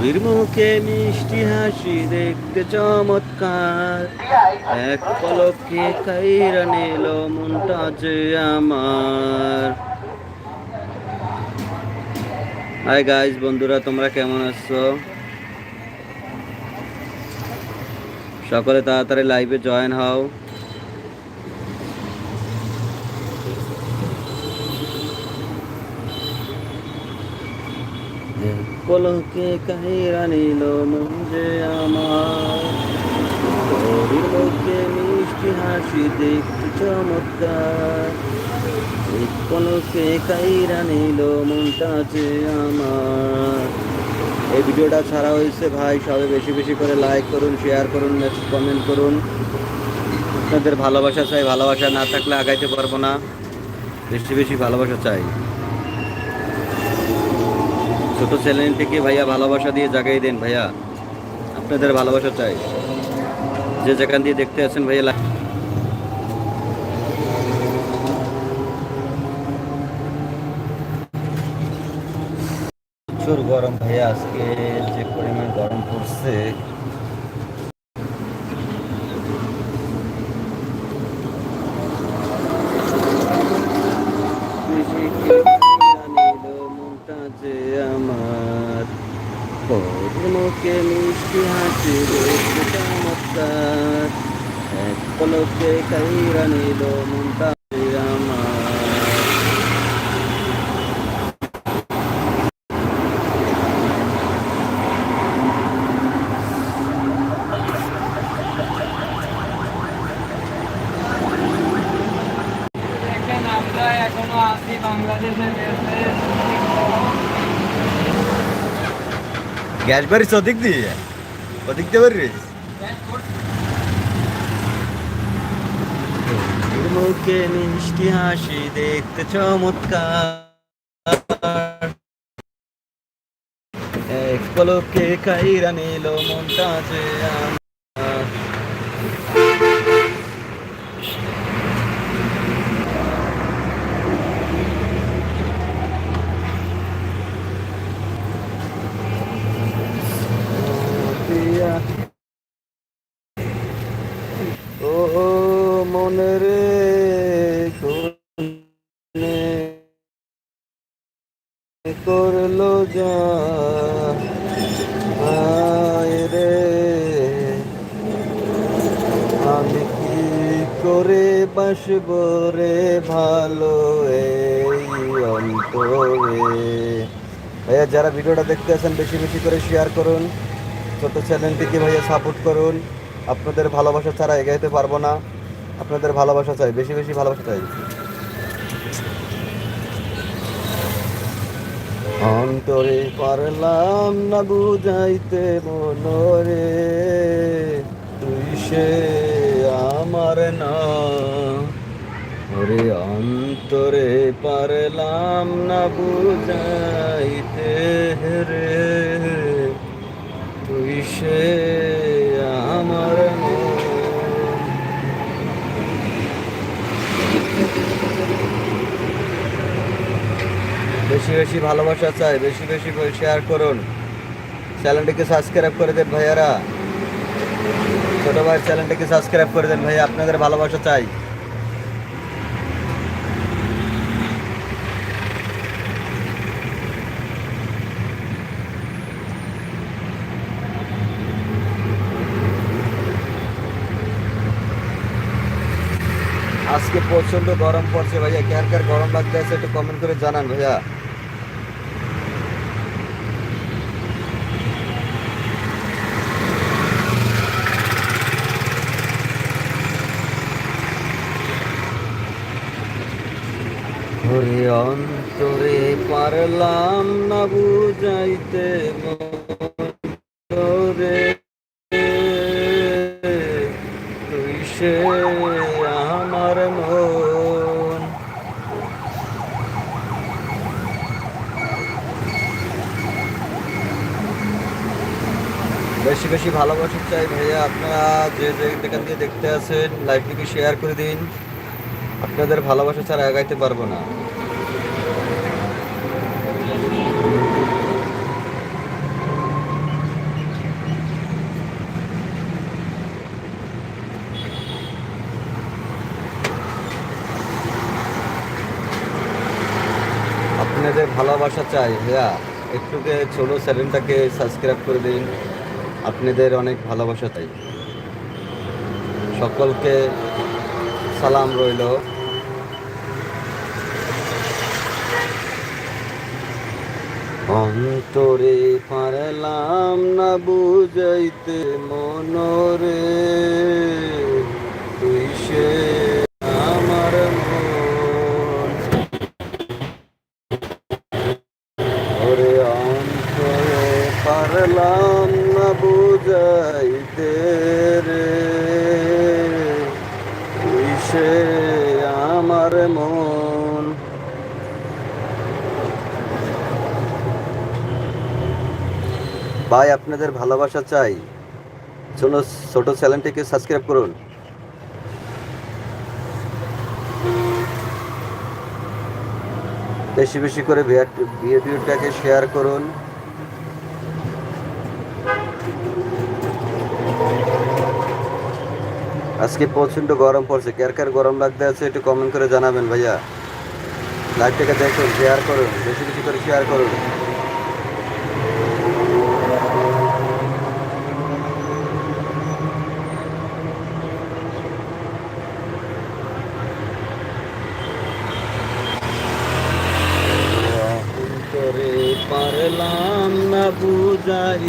পরির মুখে মিষ্টি হাসি দেখতে চমৎকার। এক পলকে কাইরা নিল মনটা যে আমার। হাই গাইস বন্ধুরা, তোমরা কেমন আছো? সকলে তাড়াতাড়ি লাইভে জয়েন হও। পলকে কাহিরা নিল যে আমার। লোকে মিষ্টি হাসি দেখতে চমৎকার। পলকে কাহিরা নিল মনটা যে আমার। এই ভিডিওটা ছাড়া হয়েছে ভাই, সবাই বেশি বেশি করে লাইক করুন শেয়ার করুন কমেন্ট করুন। আপনাদের ভালোবাসা চাই, ভালোবাসা না থাকলে আগাইতে পারব না। বেশি বেশি ভালোবাসা চাই। ছোট চ্যানেলটিকে ভাইয়া ভালোবাসা দিয়ে জাগাই দেন ভাইয়া। আপনাদের ভালোবাসা চাই। যে যেখান দিয়ে দেখতে আছেন ভাইয়া প্রচুর গরম ভাইয়া আজকে, যে পরিমাণ গরম পড়ছে। ওর মুখে মিষ্টি হাসি চমৎকার। এক পলকে কাইরা নিল মনটা যে আমার দেখেন আমরা এখনও আছি বাংলাদেশের দেশে গ্যাস বাড়িস ওদিক দিয়ে। ওদিক দিয়ে বাড়িস মুখে মিষ্টি হাসি দেখতে চমৎকার। এক পলকে কাইরা নিল মনটা যে আমার দিয়া ও মনে রে করল যা রে। আমি কি করে বাসব রে ভালো এই অন্তরে? ভাইয়া, যারা ভিডিওটা দেখতে আছেন, বেশি বেশি করে শেয়ার করুন। ছোট চ্যানেলটিকে ভাইয়া সাপোর্ট করুন। আপনাদের ভালোবাসা ছাড়া এগাইতে পারব না। আপনাদের ভালোবাসা চাই, বেশি বেশি ভালোবাসা চাই। অন্তরে পারলাম না বুঝাইতে মনরে, তুই সে আমার না। অন্তরে পারলাম না বুঝাইতে রে তুই সে আমার মন। বেশি বেশি ভালোবাসা চাই, বেশি বেশি শেয়ার করুন। চ্যানেলটিকে সাবস্ক্রাইব করে দেন ভাইয়ারা। ছোট ভাইয়ের চ্যানেলটিকে সাবস্ক্রাইব করে দেন ভাই আপনাদের ভালোবাসা চাই। আজকে প্রচণ্ড গরম পড়ছে ভাইয়া কার কার গরম লাগতে আছে একটু কমেন্ট করে জানান ভাইয়া। ওরে অন্তরে পারলাম না বুঝাইতে রে তুই সে আমার মন। বেশি বেশি ভালোবাসা চাই ভাইয়া, আপনারা যে যেখান দিয়ে দেখতে আছেন, লাইভটিকে শেয়ার করে দিন। আপনাদের ভালোবাসা ছাড়া আগাইতে পারব না। ভালোবাসা চাই, ভাইয়া। একটুকে ছোট চ্যানেলটাকে সাবস্ক্রাইব করে দিন। আপনাদের অনেক ভালোবাসা চাই। সকলকে সালাম রইল। অন্তরে পারলাম না বুঝাইতে মনরে, তুই সে আমার মন ওরে অন্তরে পারলাম না বুঝাইতে রে তুই সে মন। ভাই, আপনাদের ভালোবাসা চাই। ছোট ছোট চ্যানেলটিকে সাবস্ক্রাইব করুন। বেশি বেশি করে ভিডিওটাকে শেয়ার করুন। আজকে প্রচণ্ড গরম পড়ছে। কার কার গরম লাগতে আছে একটু কমেন্ট করে জানাবেন ভাইয়া। লাইভটাকে দেখুন শেয়ার করুন, বেশি বেশি করে শেয়ার করুন। অন্তরে পারলাম না বুঝাই।